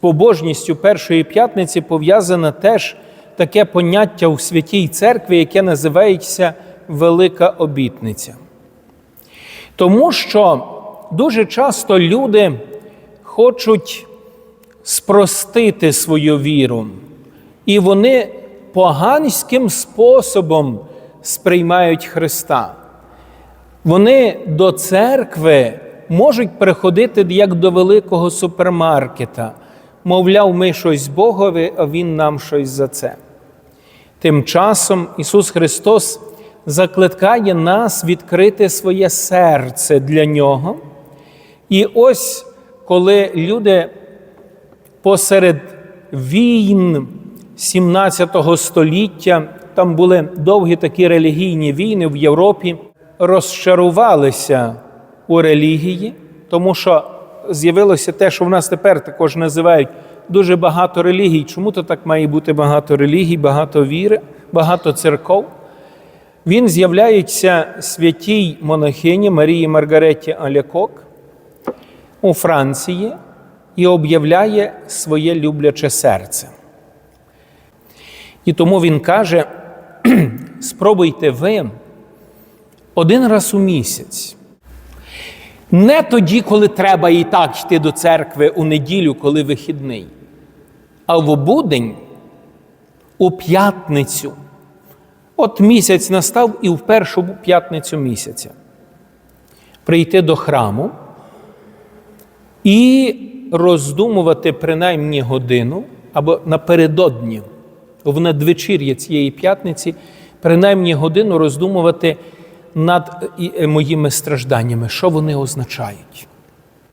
Побожністю першої п'ятниці пов'язане теж таке поняття у святій церкві, яке називається Велика обітниця. Тому що дуже часто люди хочуть спростити свою віру, і вони поганським способом сприймають Христа. Вони до церкви можуть приходити як до великого супермаркета. Мовляв, ми щось Богові, а Він нам щось за це. Тим часом Ісус Христос закликає нас відкрити своє серце для Нього. І ось коли люди посеред війн 17 століття, там були довгі такі релігійні війни в Європі, розчарувалися у релігії, тому що з'явилося те, що в нас тепер також називають дуже багато релігій. Чому то так має бути багато релігій, багато віри, багато церков? Він з'являється святій монахині Марії Маргареті Алякок у Франції і об'являє своє любляче серце. І тому він каже: спробуйте ви один раз у місяць. Не тоді, коли треба і так йти до церкви у неділю, коли вихідний, а в обудень у п'ятницю. От місяць настав і в першу п'ятницю місяця. Прийти до храму і роздумувати принаймні годину або напередодні, в надвечір'я цієї п'ятниці, принаймні годину роздумувати над моїми стражданнями, що вони означають.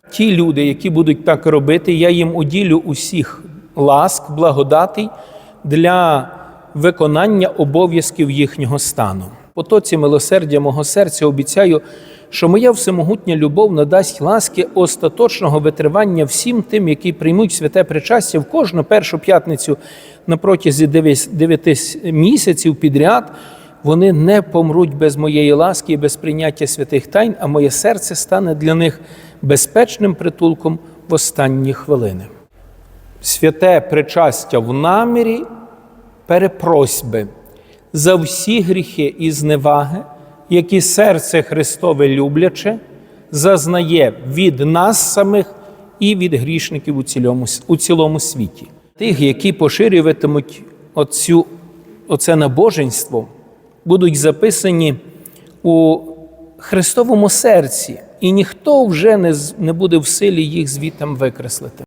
Ті люди, які будуть так робити, я їм уділю усіх ласк, благодатей для виконання обов'язків їхнього стану. Потоці милосердя мого серця обіцяю, що моя всемогутня любов надасть ласки остаточного витривання всім тим, які приймуть святе причастя в кожну першу п'ятницю на протязі дев'яти дев'яти місяців підряд. Вони не помруть без моєї ласки і без прийняття святих тайн, а моє серце стане для них безпечним притулком в останні хвилини. Святе причастя в намірі перепросьби за всі гріхи і зневаги, які серце Христове любляче, зазнає від нас самих і від грішників у цілому, у цілому світі. Тих, які поширюватимуть оцю, оце набоженство, будуть записані у Христовому серці, і ніхто вже не, буде в силі їх звітам викреслити.